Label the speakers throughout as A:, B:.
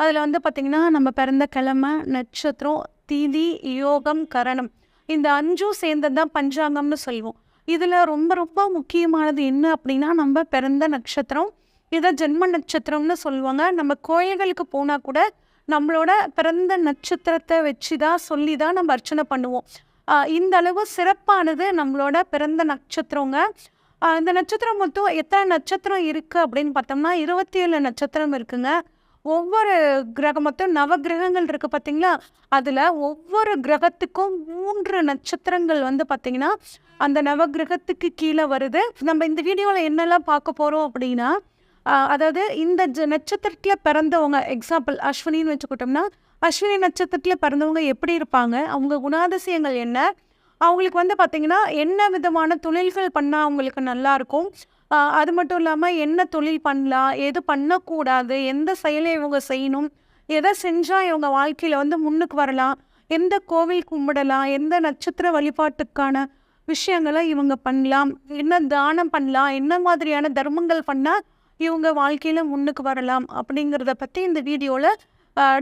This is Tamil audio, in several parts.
A: அதில் வந்து பார்த்திங்கன்னா நம்ம பிறந்த கிழமை நட்சத்திரம் திதி யோகம் கரணம். இந்த அஞ்சும் சேர்ந்தது தான் பஞ்சாங்கம்னு சொல்லுவோம். இதில் ரொம்ப ரொம்ப முக்கியமானது என்ன அப்படின்னா நம்ம பிறந்த நட்சத்திரம் இதை ஜென்ம நட்சத்திரம்னு சொல்லுவாங்க. நம்ம கோயில்களுக்கு போனால் கூட நம்மளோட பிறந்த நட்சத்திரத்தை வச்சு தான் சொல்லி தான் நம்ம அர்ச்சனை பண்ணுவோம். இந்த அளவு சிறப்பானது நம்மளோட பிறந்த நட்சத்திரங்க. இந்த நட்சத்திரம் மொத்தம் எத்தனை நட்சத்திரம் இருக்குது அப்படின்னு பார்த்தோம்னா இருபத்தி ஏழு நட்சத்திரம் இருக்குங்க. ஒவ்வொரு கிரகம் மொத்தம் நவ கிரகங்கள் இருக்குது பார்த்தீங்களா அதில் ஒவ்வொரு கிரகத்துக்கும் மூன்று நட்சத்திரங்கள் வந்து பார்த்தீங்கன்னா அந்த நவ கிரகத்துக்கு கீழே வருது. நம்ம இந்த வீடியோவில் என்னெல்லாம் பார்க்க போகிறோம் அப்படின்னா அதாவது இந்த ஜ- நட்சத்திரத்தில் பிறந்தவங்க எக்ஸாம்பிள் அஸ்வினின்னு வச்சுக்கிட்டோம்னா அஸ்வினி நட்சத்திரத்தில் பிறந்தவங்க எப்படி இருப்பாங்க? அவங்க குணாதிசயங்கள் என்ன? அவங்களுக்கு வந்து பார்த்திங்கன்னா என்ன விதமான தொழில்கள் பண்ணால் அவங்களுக்கு நல்லா இருக்கும்? அது மட்டும் இல்லாமல் என்ன தொழில் பண்ணலாம் எது பண்ணக்கூடாது எந்த செயலை இவங்க செய்யணும் எதை செஞ்சால் இவங்க வாழ்க்கையில் வந்து முன்னுக்கு வரலாம் எந்த கோவில் கும்பிடலாம் எந்த நட்சத்திர வழிபாட்டுக்கான விஷயங்களை இவங்க பண்ணலாம் என்ன தானம் பண்ணலாம் என்ன மாதிரியான தர்மங்கள் பண்ணால் இவங்க வாழ்க்கையில் முன்னுக்கு வரலாம் அப்படிங்கிறத பற்றி இந்த வீடியோவில்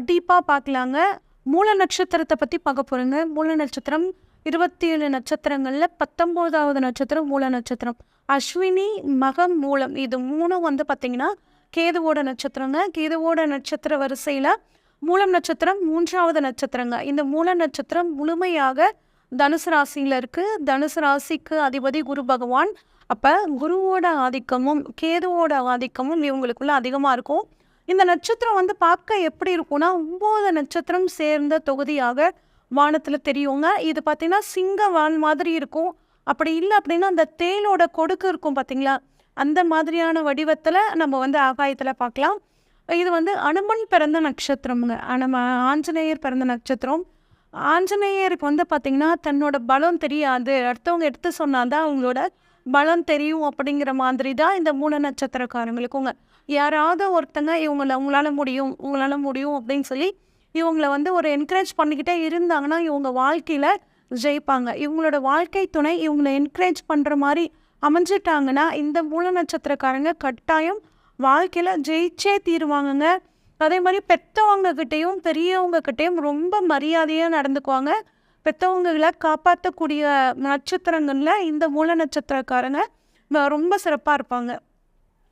A: டீப்பாக பார்க்கலாங்க. மூல நட்சத்திரத்தை பற்றி பார்க்க போகிறோங்க மூல நட்சத்திரம் இருபத்தி ஏழு நட்சத்திரங்களில் பத்தொம்போதாவது நட்சத்திரம் மூல நட்சத்திரம். அஸ்வினி மகம் மூலம் இது மூணும் வந்து பார்த்திங்கன்னா கேதுவோட நட்சத்திரங்க. கேதுவோட நட்சத்திர வரிசையில் மூலம் நட்சத்திரம் மூன்றாவது நட்சத்திரங்க. இந்த மூல நட்சத்திரம் முழுமையாக தனுசு ராசியில் இருக்குது தனுசு ராசிக்கு அதிபதி குரு பகவான். அப்போ குருவோட ஆதிக்கமும் கேதுவோட ஆதிக்கமும் இவங்களுக்குள்ள அதிகமாக இருக்கும். இந்த நட்சத்திரம் வந்து பார்க்க எப்படி இருக்கும்னா ஒம்பது நட்சத்திரம் சேர்ந்த தொகுதியாக வானத்தில் தெரியுங்க. இது பார்த்தீங்கன்னா சிங்க வான் மாதிரி இருக்கும். அப்படி இல்லை அப்படின்னா அந்த தேலோட கொடுக்கு இருக்கும் பார்த்தீங்களா அந்த மாதிரியான வடிவத்தில் நம்ம வந்து ஆகாயத்தில் பார்க்கலாம் இது வந்து அனுமன் பிறந்த நட்சத்திரம்ங்க. நம்ம ஆஞ்சநேயர் பிறந்த நட்சத்திரம். ஆஞ்சநேயருக்கு வந்து பார்த்திங்கன்னா தன்னோட பலம் தெரியாது. அடுத்தவங்க எடுத்து சொன்னாதான் அவங்களோட பலம் தெரியும் அப்படிங்கிற மாதிரி தான் இந்த மூணு நட்சத்திரக்காரங்களுக்குங்க. யாராவது ஒருத்தங்க இவங்கள உங்களால் முடியும் உங்களால் முடியும் அப்படின்னு சொல்லி இவங்களை வந்து ஒரு என்கரேஜ் பண்ணிக்கிட்டே இருந்தாங்கன்னா இவங்க வாழ்க்கையில் ஜெயிப்பாங்க. இவங்களோட வாழ்க்கை துணை இவங்கள என்கரேஜ் பண்ணுற மாதிரி அமைஞ்சிட்டாங்கன்னா இந்த மூல நட்சத்திரக்காரங்க கட்டாயம் வாழ்க்கையில் ஜெயிச்சே தீருவாங்கங்க. அதே மாதிரி பெற்றவங்கக்கிட்டேயும் பெரியவங்கக்கிட்டேயும் ரொம்ப மரியாதையாக நடந்துக்குவாங்க. பெற்றவங்களை காப்பாற்றக்கூடிய நட்சத்திரங்களில் இந்த மூல நட்சத்திரக்காரங்க ரொம்ப சிறப்பாக இருப்பாங்க.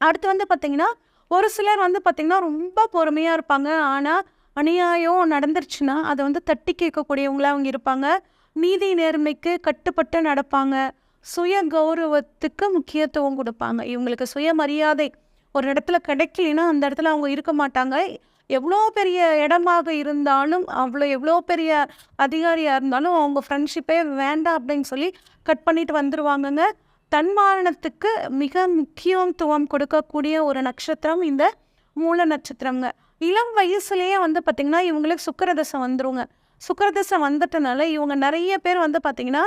A: அடுத்து வந்து பார்த்திங்கன்னா ஒரு சிலர் வந்து பார்த்திங்கன்னா ரொம்ப பொறுமையாக இருப்பாங்க. ஆனால் அநியாயம் நடந்துருச்சுன்னா அதை வந்து தட்டி கேட்கக்கூடியவங்களாக அவங்க இருப்பாங்க. நீதி நேர்மைக்கு கட்டுப்பட்டு நடப்பாங்க. சுய கௌரவத்துக்கு முக்கியத்துவம் கொடுப்பாங்க. இவங்களுக்கு சுயமரியாதை ஒரு இடத்துல கிடைக்கலனா அந்த இடத்துல அவங்க இருக்க மாட்டாங்க. எவ்வளோ பெரிய இடமாக இருந்தாலும் அவ்வளோ எவ்வளோ பெரிய அதிகாரியாக இருந்தாலும் அவங்க ஃப்ரெண்ட்ஷிப்பே வேண்டாம் அப்படின்னு சொல்லி கட் பண்ணிட்டு வந்துடுவாங்கங்க தன்மானத்துக்கு மிக முக்கியத்துவம் கொடுக்கக்கூடிய ஒரு நட்சத்திரம் இந்த மூல நட்சத்திரங்க இளம் வயசுலேயே வந்து பார்த்திங்கன்னா இவங்களுக்கு சுக்கரதசை வந்துருங்க. சுக்கரதசை வந்துட்டனால இவங்க நிறைய பேர் வந்து பார்த்திங்கன்னா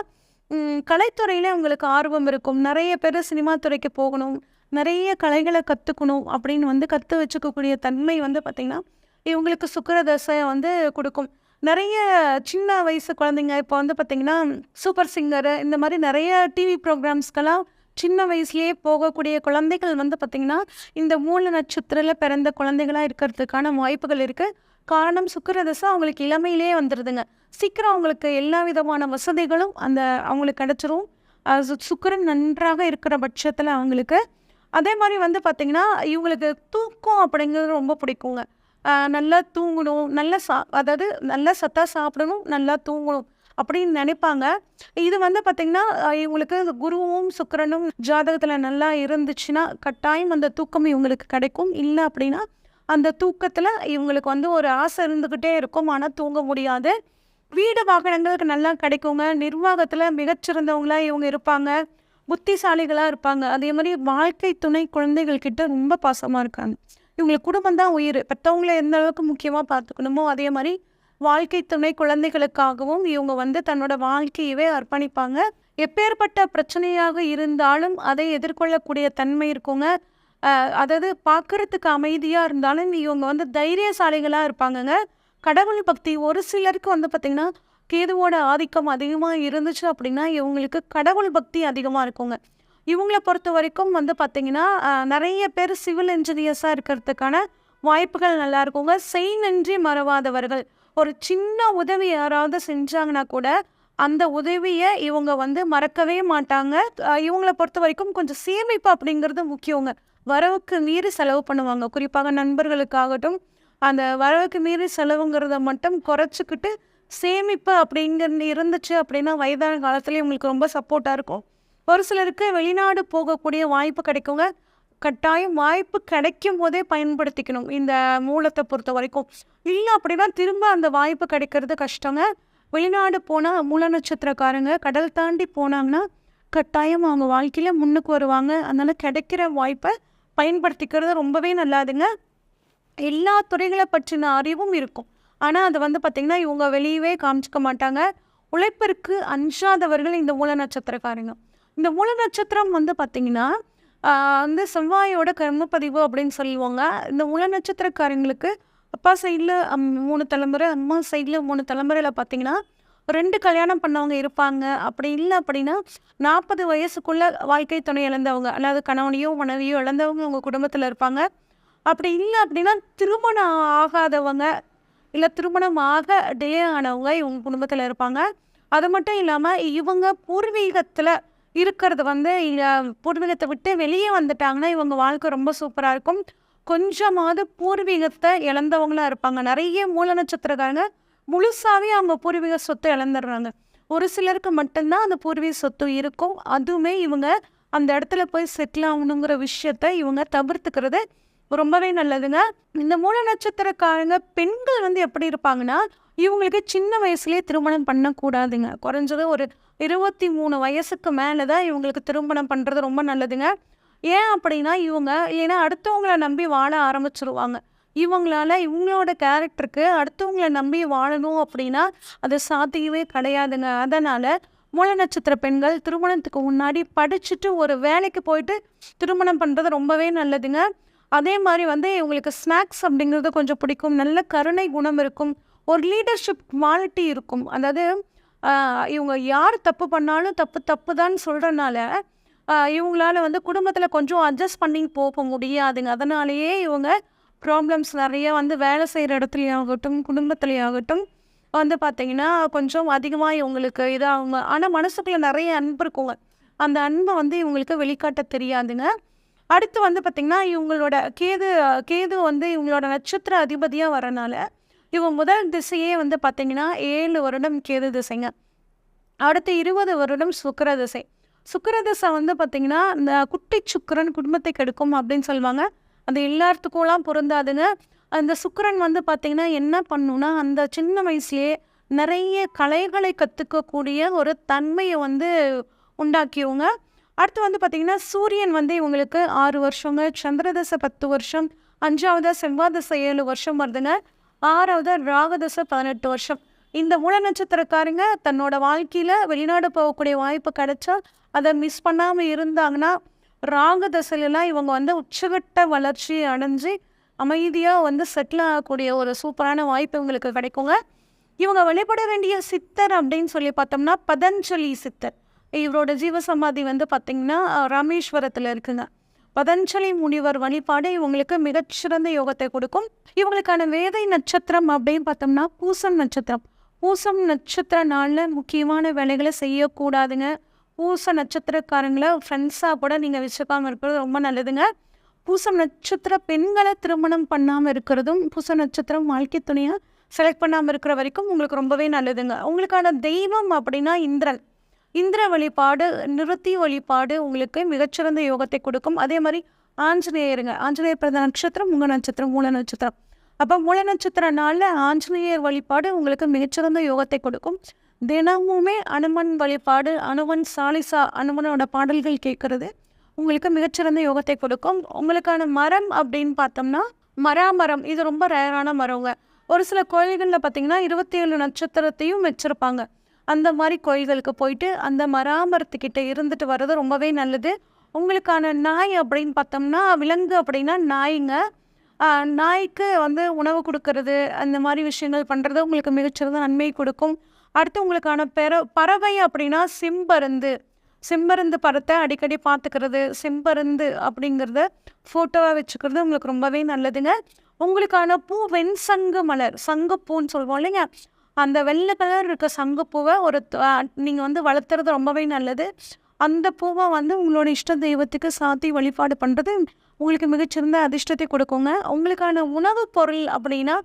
A: கலைத்துறையில் அவங்களுக்கு ஆர்வம் இருக்கும். நிறைய பேர் சினிமா துறைக்கு போகணும். நிறைய கலைகளை கற்றுக்கணும் அப்படின்னு வந்து கற்று வச்சுக்கக்கூடிய தன்மை வந்து பார்த்திங்கன்னா இவங்களுக்கு சுக்கரதசை வந்து கொடுக்கும். நிறைய சின்ன வயசு குழந்தைங்க இப்போ வந்து பார்த்திங்கன்னா சூப்பர் சிங்கரு இந்த மாதிரி நிறைய டிவி ப்ரோக்ராம்ஸ்க்கெல்லாம் சின்ன வயசுலேயே போகக்கூடிய குழந்தைகள் வந்து பார்த்திங்கன்னா இந்த மூல நட்சத்திரத்தில் பிறந்த குழந்தைகளாக இருக்கிறதுக்கான வாய்ப்புகள் இருக்குது காரணம் சுக்கிரதசை அவங்களுக்கு இளமையிலே வந்துடுதுங்க சீக்கிரம் அவங்களுக்கு எல்லா விதமான வசதிகளும் அந்த அவங்களுக்கு கிடச்சிரும். சுக்கரன் சு- சுக்கிரன் நன்றாக இருக்கிற பட்சத்தில் அவங்களுக்கு. அதே மாதிரி வந்து பார்த்திங்கன்னா இவங்களுக்கு தூக்கம் அப்படிங்கிறது ரொம்ப பிடிக்குங்க. நல்லா தூங்கணும் நல்லா சா அதாவது நல்லா சத்தாக சாப்பிடணும் நல்லா தூங்கணும். அப்படின்னு நினைப்பாங்க. இது வந்து பார்த்திங்கன்னா இவங்களுக்கு குருவும் சுக்கிரனும் ஜாதகத்தில் நல்லா இருந்துச்சுன்னா கட்டாயம் அந்த தூக்கம் இவங்களுக்கு கிடைக்கும். இல்லை அப்படின்னா அந்த தூக்கத்தில் இவங்களுக்கு வந்து ஒரு ஆசை இருந்துக்கிட்டே இருக்கும். ஆனால் தூங்க முடியாது. வீடு வாகனங்களுக்கு நல்லா கிடைக்குங்க. நிர்வாகத்தில் மிகச்சிறந்தவங்களாக இவங்க இருப்பாங்க. புத்திசாலிகளாக இருப்பாங்க. அதே மாதிரி வாழ்க்கை துணை குழந்தைகள்கிட்ட ரொம்ப பாசமாக இருக்காங்க. இவங்களுக்கு குடும்பம் தான் உயிர். பெற்றவங்கள எந்த அளவுக்கு முக்கியமாக பார்த்துக்கணுமோ அதே மாதிரி வாழ்க்கை துணை குழந்தைகளுக்காகவும் இவங்க வந்து தன்னோட வாழ்க்கையவே அர்ப்பணிப்பாங்க. எப்பேற்பட்ட பிரச்சனையாக இருந்தாலும் அதை எதிர்கொள்ளக்கூடிய தன்மை இருக்குங்க. அதாவது பார்க்கறதுக்கு அமைதியாக இருந்தாலும் இவங்க வந்து தைரியசாலிகளாக இருப்பாங்கங்க. கடவுள் பக்தி ஒரு சிலருக்கு வந்து பார்த்திங்கன்னா கேதுவோட ஆதிக்கம் அதிகமாக இருந்துச்சு அப்படின்னா இவங்களுக்கு கடவுள் பக்தி அதிகமாக இருக்குங்க. இவங்கள பொறுத்த வரைக்கும் வந்து பார்த்திங்கன்னா நிறைய பேர் சிவில் இன்ஜினியர்ஸாக இருக்கிறதுக்கான வாய்ப்புகள் நல்லா இருக்குங்க. செய் நன்றி மறவாதவர்கள். ஒரு சின்ன உதவி யாராவது செஞ்சாங்கன்னா கூட அந்த உதவியை இவங்க வந்து மறக்கவே மாட்டாங்க. இவங்களை இவங்கள பொறுத்த வரைக்கும் கொஞ்சம் சேமிப்பு அப்படிங்கிறது முக்கியங்க. வரவுக்கு மீறி செலவு பண்ணுவாங்க. குறிப்பாக நண்பர்களுக்காகட்டும் அந்த வரவுக்கு மீறி செலவுங்கிறத மட்டும் குறைச்சிக்கிட்டு சேமிப்பு அப்படிங்கிறது இருந்துச்சு அப்படின்னா வயதான காலத்துலேயே உங்களுக்கு ரொம்ப சப்போர்ட்டாக இருக்கும். ஒரு சிலருக்கு வெளிநாடு போகக்கூடிய வாய்ப்பு கிடைக்குங்க. கட்டாயம் வாய்ப்பு கிடைக்கும் போதே பயன்படுத்திக்கணும். இந்த மூலத்தை பொறுத்த வரைக்கும். இல்லை அப்படின்னா திரும்ப அந்த வாய்ப்பு கிடைக்கிறது கஷ்டங்க. வெளிநாடு போனால் மூல நட்சத்திரக்காரங்க கடல் தாண்டி போனாங்கன்னா கட்டாயம் அவங்க வாழ்க்கையில் முன்னுக்கு வருவாங்க. அதனால் கிடைக்கிற வாய்ப்பை பயன்படுத்திக்கிறது ரொம்பவே நல்லாதுங்க. எல்லா துறைகளை பற்றின அறிவும் இருக்கும். ஆனால் அது வந்து பார்த்திங்கன்னா இவங்க வெளியவே காமிச்சிக்க மாட்டாங்க. உழைப்பிற்கு அஞ்சாதவர்கள் இந்த மூல நட்சத்திரக்காரங்க. இந்த மூல நட்சத்திரம் வந்து பார்த்திங்கன்னா வந்து செவ்வாயோட கர்மப்பதிவு அப்படின்னு சொல்லுவாங்க. இந்த உல நட்சத்திரக்காரங்களுக்கு அப்பா சைடில் மூணு தலைமுறை அம்மா சைடில் மூணு தலைமுறையில் பார்த்தீங்கன்னா ரெண்டு கல்யாணம் பண்ணவங்க இருப்பாங்க. அப்படி இல்லை அப்படின்னா நாற்பது வயசுக்குள்ள வாழ்க்கை துணை இழந்தவங்க அதாவது கணவனையோ மனைவியோ இழந்தவங்க அவங்க குடும்பத்தில் இருப்பாங்க. அப்படி இல்லை அப்படின்னா திருமணம் ஆகாதவங்க இல்லை திருமணம் ஆக டே ஆனவங்க இவங்க குடும்பத்தில் இருப்பாங்க. அது மட்டும் இல்லாமல் இவங்க பூர்வீகத்தில் இருக்கிறது வந்து பூர்வீகத்தை விட்டு வெளியே வந்துட்டாங்கன்னா இவங்க வாழ்க்கை ரொம்ப சூப்பராக இருக்கும். கொஞ்சமாவது பூர்வீகத்தை இழந்தவங்களா இருப்பாங்க. நிறைய மூல நட்சத்திரக்காரங்க முழுசாவே அவங்க பூர்வீக சொத்தை இழந்துடுறாங்க. ஒரு சிலருக்கு மட்டும்தான் அந்த பூர்வீக சொத்து இருக்கும். அதுவுமே இவங்க அந்த இடத்துல போய் செட்டில் ஆகணுங்கிற விஷயத்த இவங்க தவிர்த்துக்கிறது ரொம்பவே நல்லதுங்க. இந்த மூல நட்சத்திரக்காரங்க பெண்கள் வந்து எப்படி இருப்பாங்கன்னா இவங்களுக்கு சின்ன வயசுலேயே திருமணம் பண்ணக்கூடாதுங்க. குறைஞ்சது ஒரு இருபத்தி மூணு வயசுக்கு மேலே தான் இவங்களுக்கு திருமணம் பண்ணுறது ரொம்ப நல்லதுங்க. ஏன் அப்படின்னா இவங்க இல்லைன்னா அடுத்தவங்கள நம்பி வாழ ஆரம்பிச்சிருவாங்க. இவங்களால இவங்களோட கேரக்டருக்கு அடுத்தவங்களை நம்பி வாழணும் அப்படின்னா அது சாத்தியவே கிடையாதுங்க. அதனால் மூல நட்சத்திர பெண்கள் திருமணத்துக்கு முன்னாடி படிச்சுட்டு ஒரு வேலைக்கு போயிட்டு திருமணம் பண்ணுறது ரொம்பவே நல்லதுங்க. அதே மாதிரி வந்து இவங்களுக்கு ஸ்நாக்ஸ் அப்படிங்கிறது கொஞ்சம் பிடிக்கும். நல்ல கருணை குணம் இருக்கும். ஒரு லீடர்ஷிப் குவாலிட்டி இருக்கும். அதாவது இவங்க யார் தப்பு பண்ணாலும் தப்பு தப்பு தான் சொல்கிறனால இவங்களால வந்து குடும்பத்தில் கொஞ்சம் அட்ஜஸ்ட் பண்ணி போக முடியாதுங்க. அதனாலேயே இவங்க ப்ராப்ளம்ஸ் நிறைய வந்து வேலை செய்கிற இடத்துலையாகட்டும் குடும்பத்துலையாகட்டும் வந்து பார்த்தீங்கன்னா கொஞ்சம் அதிகமாக இவங்களுக்கு இதாகுங்க. ஆனால் மனசுக்குள்ள நிறைய அன்பு இருக்குங்க. அந்த அன்பை வந்து இவங்களுக்கு வெளிக்காட்ட தெரியாதுங்க. அடுத்து வந்து பார்த்திங்கன்னா இவங்களோட கேது கேது வந்து இவங்களோட நட்சத்திர அதிபதியாக வரனால இவன் முதல் திசையே வந்து பார்த்திங்கன்னா ஏழு வருடம் கேது திசைங்க. அடுத்து இருபது வருடம் சுக்கர திசை. சுக்கர திசை வந்து பார்த்திங்கன்னா இந்த குட்டி சுக்கரன் குடும்பத்தை கெடுக்கும் அப்படின்னு சொல்லுவாங்க. அது எல்லாத்துக்கும்லாம் பொருந்தாதுங்க அந்த சுக்கரன் வந்து பார்த்திங்கன்னா என்ன பண்ணுன்னா அந்த சின்ன வயசுலேயே நிறைய கலைகளை கற்றுக்கக்கூடிய ஒரு தன்மையை வந்து உண்டாக்கியவங்க அடுத்து வந்து பார்த்திங்கன்னா சூரியன் வந்து இவங்களுக்கு ஆறு வருஷங்க சந்திரதசை பத்து வருஷம் அஞ்சாவது செவ்வாதசை ஏழு வருஷம் வருதுங்க. ஆறாவது ராகதசை பதினெட்டு வருஷம். இந்த மூல நட்சத்திரக்காரங்க தன்னோட வாழ்க்கையில் வெளிநாடு போகக்கூடிய வாய்ப்பு கிடைச்சா அதை மிஸ் பண்ணாமல் இருந்தாங்கன்னா ராகதசையிலலாம் இவங்க வந்து உச்சகட்ட வளர்ச்சி அடைஞ்சு அமைதியாக வந்து செட்டில் ஆகக்கூடிய ஒரு சூப்பரான வாய்ப்பு இவங்களுக்கு கிடைக்குங்க. இவங்க வழிபட வேண்டிய சித்தர் அப்படின்னு சொல்லி பார்த்தோம்னா பதஞ்சலி சித்தர். இவரோட ஜீவசமாதி வந்து பார்த்திங்கன்னா ராமேஸ்வரத்தில் இருக்குங்க. பதஞ்சலி முனிவர் வழிபாடு இவங்களுக்கு மிகச்சிறந்த யோகத்தை கொடுக்கும். இவங்களுக்கான வேதை நட்சத்திரம் அப்படின்னு பார்த்தோம்னா பூசம் நட்சத்திரம். பூசம் நட்சத்திர நாளில் முக்கியமான வேலைகளை செய்யக்கூடாதுங்க. பூச நட்சத்திரக்காரங்களை ஃப்ரெண்ட்ஸாக கூட நீங்கள் வச்சுக்காமல் இருக்கிறது ரொம்ப நல்லதுங்க. பூசம் நட்சத்திர பெண்களை திருமணம் பண்ணாமல் இருக்கிறதும் பூச நட்சத்திரம் வாழ்க்கை துணையாக செலக்ட் பண்ணாமல் இருக்கிற வரைக்கும் உங்களுக்கு ரொம்பவே நல்லதுங்க. உங்களுக்கான தெய்வம் அப்படின்னா இந்திரன். இந்திர வழிபாடு நிறுத்தி வழிபாடு உங்களுக்கு மிகச்சிறந்த யோகத்தை கொடுக்கும். அதே மாதிரி ஆஞ்சநேயருங்க ஆஞ்சநேயர் பிறந்த நட்சத்திரம் உங்கள் நட்சத்திரம் மூல நட்சத்திரம். அப்போ மூல நட்சத்திர நாளில் ஆஞ்சநேயர் வழிபாடு உங்களுக்கு மிகச்சிறந்த யோகத்தை கொடுக்கும். தினமுமே அனுமன் வழிபாடு அனுமன் சாலிசா அனுமனோட பாடல்கள் கேட்கறது உங்களுக்கு மிகச்சிறந்த யோகத்தை கொடுக்கும். உங்களுக்கான மரம் அப்படின்னு பார்த்தோம்னா மராமரம் இது ரொம்ப ரேரான மரங்க. ஒரு சில கோயில்களில் பார்த்தீங்கன்னா இருபத்தி ஏழு நட்சத்திரத்தையும் வச்சுருப்பாங்க. அந்த மாதிரி கோயில்களுக்கு போயிட்டு அந்த மராமரத்துக்கிட்ட இருந்துட்டு வர்றது ரொம்பவே நல்லது. உங்களுக்கான நாய் அப்படின்னு பார்த்தோம்னா விலங்கு அப்படின்னா நாய்ங்க. நாய்க்கு வந்து உணவு கொடுக்கறது அந்த மாதிரி விஷயங்கள் பண்ணுறது உங்களுக்கு மிகச்சிறந்த நன்மை கொடுக்கும். அடுத்து உங்களுக்கான பெற பறவை அப்படின்னா சிம்பருந்து. செம்பருந்து படத்தை அடிக்கடி பார்த்துக்கிறது செம்பருந்து அப்படிங்கிறத ஃபோட்டோவாக வச்சுக்கிறது உங்களுக்கு ரொம்பவே நல்லதுங்க. உங்களுக்கான பூ வெண்சங்கு மலர் சங்குப்பூன்னு சொல்லுவோம் இல்லைங்க? அந்த வெள்ளை கலர் இருக்க சங்கப்பூவை ஒரு நீங்கள் வந்து வளர்த்துறது ரொம்பவே நல்லது. அந்த பூவை வந்து உங்களோட இஷ்ட தெய்வத்துக்கு சாத்தி வழிபாடு பண்ணுறது உங்களுக்கு மிகச்சிறந்த அதிர்ஷ்டத்தை கொடுக்குங்க. உங்களுக்கான உணவுப் பொருள் அப்படின்னா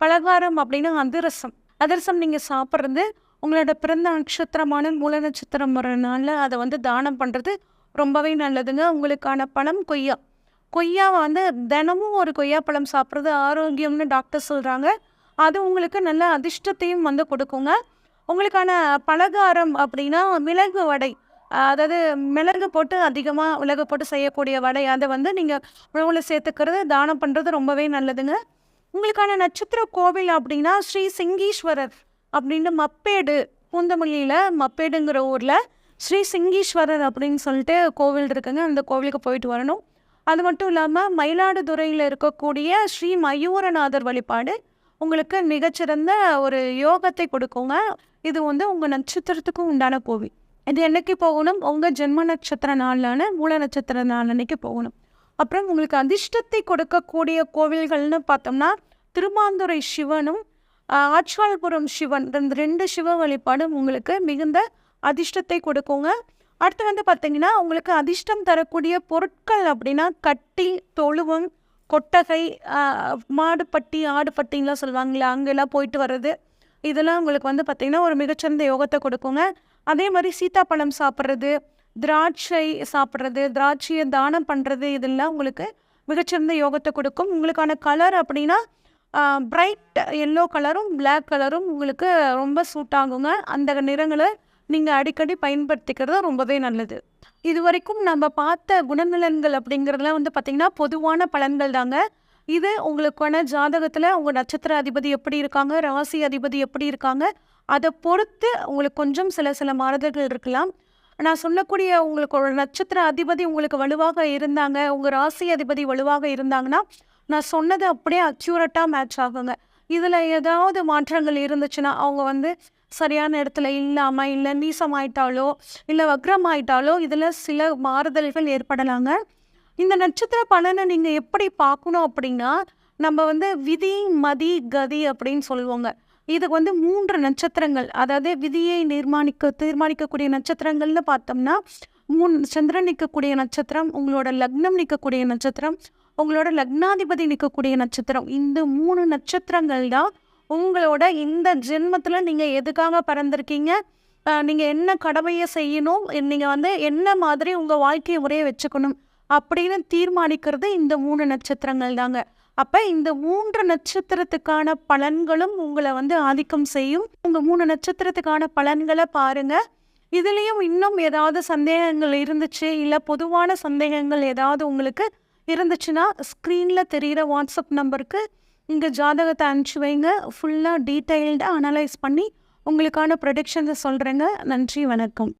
A: பலகாரம் அப்படின்னா அதிரசம். அதிரசம் நீங்கள் சாப்பிட்றது உங்களோட பிறந்த நட்சத்திரமான மூல நட்சத்திரம் வரனால அதை வந்து தானம் பண்ணுறது ரொம்பவே நல்லதுங்க. உங்களுக்கான பழம் கொய்யா. கொய்யாவை வந்து தினமும் ஒரு கொய்யா பழம் சாப்பிட்றது ஆரோக்கியம்னு டாக்டர் சொல்கிறாங்க அது உங்களுக்கு நல்ல அதிர்ஷ்டத்தையும் வந்து கொடுக்குங்க. உங்களுக்கான பலகாரம் அப்படின்னா மிளகு வடை. அதாவது மிளகு போட்டு அதிகமாக மிளகு போட்டு செய்யக்கூடிய வடை. அதை வந்து நீங்கள் உணவில் சேர்த்துக்கிறது தானம் பண்ணுறது ரொம்பவே நல்லதுங்க. உங்களுக்கான நட்சத்திர கோவில் அப்படின்னா ஸ்ரீ சிங்கீஸ்வரர் அப்படின்னு மப்பேடு பூந்தமல்லியில் மப்பேடுங்கிற ஊரில் ஸ்ரீ சிங்கீஸ்வரர் அப்படின்னு சொல்லிட்டு கோவில் இருக்குங்க. அந்த கோவிலுக்கு போயிட்டு வரணும். அது மட்டும் இல்லாமல் மயிலாடுதுறையில் இருக்கக்கூடிய ஸ்ரீ மயூரநாதர் வழிபாடு உங்களுக்கு மிகச்சிறந்த ஒரு யோகத்தை கொடுக்குங்க. இது வந்து உங்கள் நட்சத்திரத்துக்கும் உண்டான கோவில். இது என்னைக்கு போகணும்? உங்கள் ஜென்ம நட்சத்திர நாளான மூல நட்சத்திர நாள் அன்னைக்கு போகணும். அப்புறம் உங்களுக்கு அதிர்ஷ்டத்தை கொடுக்கக்கூடிய கோவில்கள்னு பார்த்தோம்னா திருமாந்துறை சிவனும் ஆஹ், சிவன் இந்த ரெண்டு சிவ வழிபாடும் உங்களுக்கு மிகுந்த அதிர்ஷ்டத்தை கொடுக்குங்க. அடுத்து வந்து பார்த்தீங்கன்னா உங்களுக்கு அதிர்ஷ்டம் தரக்கூடிய பொருட்கள் அப்படின்னா கட்டி தொழுவம் கொட்டகை ஆஹ், மாடுப்பட்டி ஆடுப்பட்டின்லாம் சொல்லுவாங்களே அங்கெல்லாம் போயிட்டு வர்றது. இதெல்லாம் உங்களுக்கு வந்து பார்த்திங்கன்னா ஒரு மிகச்சிறந்த யோகத்தை கொடுக்குங்க. அதே மாதிரி சீத்தாப்பழம் சாப்பிட்றது திராட்சை சாப்பிட்றது திராட்சையை தானம் பண்ணுறது இதெல்லாம் உங்களுக்கு மிகச்சிறந்த யோகத்தை கொடுக்கும். உங்களுக்கான கலர் அப்படின்னா பிரைட் எல்லோ கலரும் பிளாக் கலரும் உங்களுக்கு ரொம்ப சூட் ஆகுங்க. அந்த நிறங்களை நீங்கள் அடிக்கடி பயன்படுத்திக்கிறது ரொம்பவே நல்லது. இது வரைக்கும் நம்ம பார்த்த குணநலன்கள் அப்படிங்கிறதுலாம் வந்து பார்த்திங்கன்னா பொதுவான பலன்கள் தாங்க. இது உங்களுக்கான ஜாதகத்தில் உங்கள் நட்சத்திர அதிபதி எப்படி இருக்காங்க ராசி அதிபதி எப்படி இருக்காங்க அதை பொறுத்து உங்களுக்கு கொஞ்சம் சில சில மாறுதல்கள் இருக்கலாம். நான் சொல்லக்கூடிய உங்களுக்கு ஒரு நட்சத்திர அதிபதி உங்களுக்கு வலுவாக இருந்தாங்க உங்கள் ராசி அதிபதி வலுவாக இருந்தாங்கன்னா நான் சொன்னது அப்படியே அக்யூரட்டாக மேட்ச் ஆகுங்க. இதில் ஏதாவது மாற்றங்கள் இருந்துச்சுன்னா அவங்க வந்து சரியான இடத்துல இல்லாமல் இல்லை நீசமாயிட்டாலோ இல்லை வக்ரமாயிட்டாலோ இதில் சில மாறுதல்கள் ஏற்படலாங்க. இந்த நட்சத்திர பலனை நீங்கள் எப்படி பார்க்கணும் அப்படின்னா நம்ம வந்து விதி மதி கதி அப்படின்னு சொல்லுவோங்க. இதுக்கு வந்து மூன்று நட்சத்திரங்கள். அதாவது விதியை நிர்மாணிக்க தீர்மானிக்கக்கூடிய நட்சத்திரங்கள்னு பார்த்தோம்னா மூணு சந்திரன் நிற்கக்கூடிய நட்சத்திரம் உங்களோட லக்னம் நிற்கக்கூடிய நட்சத்திரம் உங்களோட லக்னாதிபதி நிற்கக்கூடிய நட்சத்திரம். இந்த மூணு நட்சத்திரங்கள் தான் உங்களோட இந்த ஜென்மத்தில் நீங்கள் எதுக்காக பிறந்திருக்கீங்க? நீங்கள் என்ன கடமையை செய்யணும்? நீங்கள் வந்து என்ன மாதிரி உங்கள் வாழ்க்கை முறையை வச்சுக்கணும்? அப்படின்னு தீர்மானிக்கிறது இந்த மூணு நட்சத்திரங்கள் தாங்க. அப்போ இந்த மூன்று நட்சத்திரத்துக்கான பலன்களும் உங்களை வந்து ஆதிக்கம் செய்யும். உங்கள் மூணு நட்சத்திரத்துக்கான பலன்களை பாருங்கள் இதுலேயும் இன்னும் ஏதாவது சந்தேகங்கள் இருந்துச்சு? இல்லை பொதுவான சந்தேகங்கள் ஏதாவது உங்களுக்கு இருந்துச்சுன்னா ஸ்க்ரீனில் தெரிகிற வாட்ஸ்அப் நம்பருக்கு இங்கே ஜாதகத்தை அனுப்பிச்சி வைங்க. ஃபுல்லாக டீட்டெயில்டாக அனலைஸ் பண்ணி உங்களுக்கான ப்ரொடிக்ஷன்ஸை சொல்கிறேங்க நன்றி வணக்கம்.